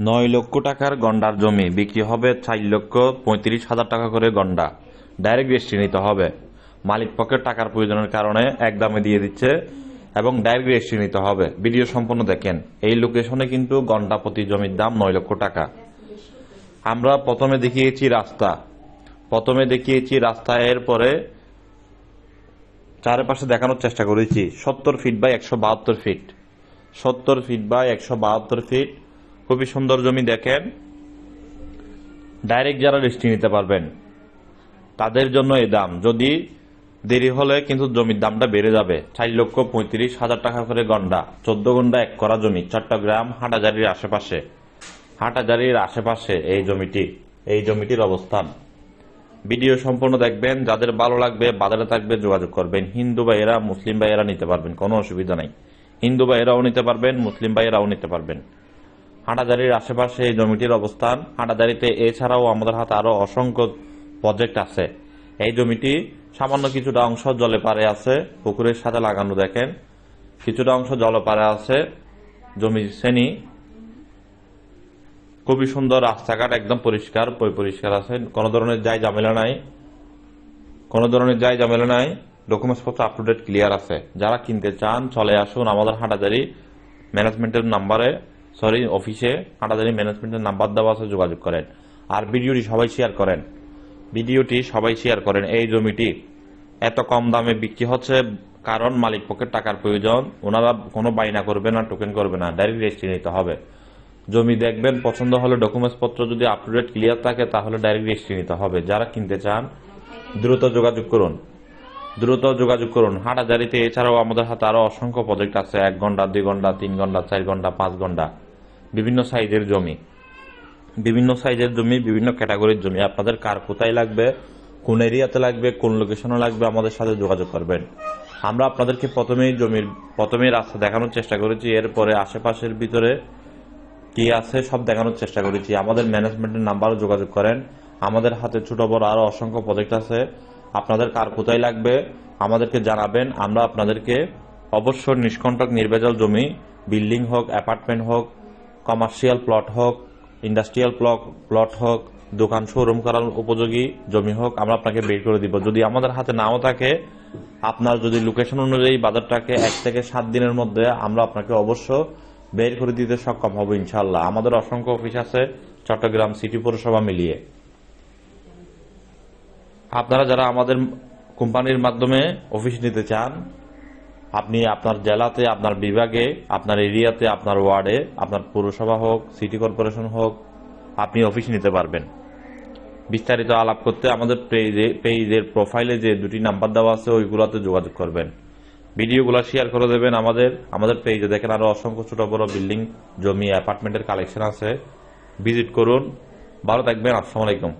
নয় লক্ষ টাকার গন্ডার জমি বিক্রি হবে চার লক্ষ পঁয়ত্রিশ হাজার টাকা করে গন্ডা। ডাইরেক্ট রেজিস্ট্রি নিতে হবে। মালিক পক্ষের টাকার প্রয়োজনের কারণে এক দামে দিয়ে দিচ্ছে এবং ডাইরেক্ট রেজিস্ট্রি নিতে হবে। ভিডিও সম্পূর্ণ দেখেন। এই লোকেশনে কিন্তু গন্ডা প্রতি জমির দাম নয় লক্ষ টাকা। আমরা প্রথমে দেখিয়েছি রাস্তা। প্রথমে দেখিয়েছি রাস্তা এর পরে চারপাশে দেখানোর চেষ্টা করেছি। সত্তর ফিট বাই একশো বাহাত্তর ফিট সত্তর ফিট বাই একশো বাহাত্তর ফিট খুবই সুন্দর জমি দেখেন। ডাইরেক্ট যারা রেজিস্ট্রি নিতে পারবেন, তাদের জন্য এই দাম। যদি দেরি হলে কিন্তু জমির দামটা বেড়ে যাবে। চার লক্ষ পঁয়ত্রিশ হাজার টাকা করে গন্ডা, চোদ্দ গন্ডা, এক করা জমি, চট্টগ্রাম হাটাজারির আশেপাশে। হাটাজারির আশেপাশে এই জমিটি, এই জমিটির অবস্থান। ভিডিও সম্পূর্ণ দেখবেন, যাদের ভালো লাগবে, বাজারে থাকবে, যোগাযোগ করবেন। হিন্দু ভাইয়েরা, মুসলিম ভাইয়েরা নিতে পারবেন, কোনো অসুবিধা নাই। হিন্দু ভাইয়েরাও নিতে পারবেন, মুসলিম ভাইয়েরাও নিতে পারবেন। হাটাজারির আশেপাশে এই জমিটির অবস্থান। হাটাজারিতে এছাড়াও আমাদের হাতে আরও অসংখ্য প্রজেক্ট আছে। এই জমিটি সামান্য কিছুটা অংশ জলে পারে আছে, পুকুরের সাথে লাগানো দেখেন। কিছুটা অংশ জলে পারে আছে, জমি শ্রেণি। খুবই সুন্দর রাস্তাঘাট, একদম পরিষ্কার পরিষ্কার আছে। কোনো ধরনের যাই ঝামেলা নাই। কোনো ধরনের যাই ঝামেলা নাই। ডকুমেন্টস পত্র আপ টু ডেট ক্লিয়ার আছে। যারা কিনতে চান, চলে আসুন আমাদের হাটাজারি ম্যানেজমেন্টের নাম্বারে সরি, অফিসে হাটাজারি ম্যানেজমেন্টের নাম্বার দেওয়া আছে, যোগাযোগ করেন। আর ভিডিওটি সবাই শেয়ার করেন। ভিডিওটি সবাই শেয়ার করেন। এই জমিটি এত কম দামে বিক্রি হচ্ছে কারণ মালিক পক্ষের টাকার প্রয়োজন। ওনারা কোনো বাইনা করবে না টোকেন করবে না ডাইরেক্ট রেজিস্ট্রি নিতে হবে। জমি দেখবেন, পছন্দ হলে ডকুমেন্টস পত্র যদি আপ টু ক্লিয়ার থাকে, তাহলে ডাইরেক্ট রেজিস্ট্রি নিতে হবে। যারা কিনতে চান, দ্রুত যোগাযোগ করুন। দ্রুত যোগাযোগ করুন। হাটাজারিতে এছাড়াও আমাদের হাতে আরও অসংখ্য প্রজেক্ট আছে। এক ঘণ্টা, দুই ঘণ্টা, তিন ঘণ্টা, চার ঘণ্টা, পাঁচ ঘণ্টা। বিভিন্ন সাইজের জমি। বিভিন্ন সাইজের জমি, বিভিন্ন ক্যাটাগরির জমি। আপনাদের কার কোথায় লাগবে, কোন এরিয়াতে লাগবে, কোন লোকেশনে লাগবে, আমাদের সাথে যোগাযোগ করবেন। আমরা আপনাদেরকে প্রথমেই জমির, প্রথমেই রাস্তা দেখানোর চেষ্টা করেছি। এরপরে আশেপাশের ভিতরে কি আছে, সব দেখানোর চেষ্টা করেছি। আমাদের ম্যানেজমেন্টের নাম্বারও যোগাযোগ করেন। আমাদের হাতে ছোট, বড় আরও অসংখ্য প্রজেক্ট আছে। আপনাদের কার কোথায় লাগবে, আমাদেরকে জানাবেন। আমরা আপনাদেরকে অবশ্য নিষ্কণ্টক নির্ভেজাল জমি, বিল্ডিং হোক, অ্যাপার্টমেন্ট হোক কমার্শিয়াল প্লট হোক ইন্ডাস্ট্রিয়াল প্লট প্লট হোক, দোকান শোরুম করার উপযোগী জমি হোক, আমরা আপনাকে বের করে দিব। যদি আমাদের হাতে নাও থাকে, আপনার যদি লোকেশন অনুযায়ী বাজারটাকে এক থেকে সাত দিনের মধ্যে আমরা আপনাকে অবশ্য বের করে দিতে সক্ষম হব ইনশাল্লাহ আমাদের অসংখ্য অফিস আছে চট্টগ্রাম সিটি পৌরসভা মিলিয়ে। আপনারা যারা আমাদের কোম্পানির মাধ্যমে অফিস নিতে চান আপনি আপনার জেলাতে, আপনার বিভাগে, আপনার এরিয়াতে, আপনার ওয়ার্ডে, আপনার পৌরসভা হোক, সিটি কর্পোরেশন হোক, আপনি অফিস নিতে পারবেন। বিস্তারিত আলাপ করতে আমাদের পেজে পেজের প্রোফাইলে যে দুটি নাম্বার দেওয়া আছে, ওইগুলোতে যোগাযোগ করবেন। ভিডিওগুলো শেয়ার করে দেবেন আমাদের। আমাদের পেজে দেখেন আরও অসংখ্য ছোট বড় বিল্ডিং, জমি, অ্যাপার্টমেন্টের কালেকশন আছে। ভিজিট করুন। ভালো থাকবেন, আসসালামু আলাইকুম।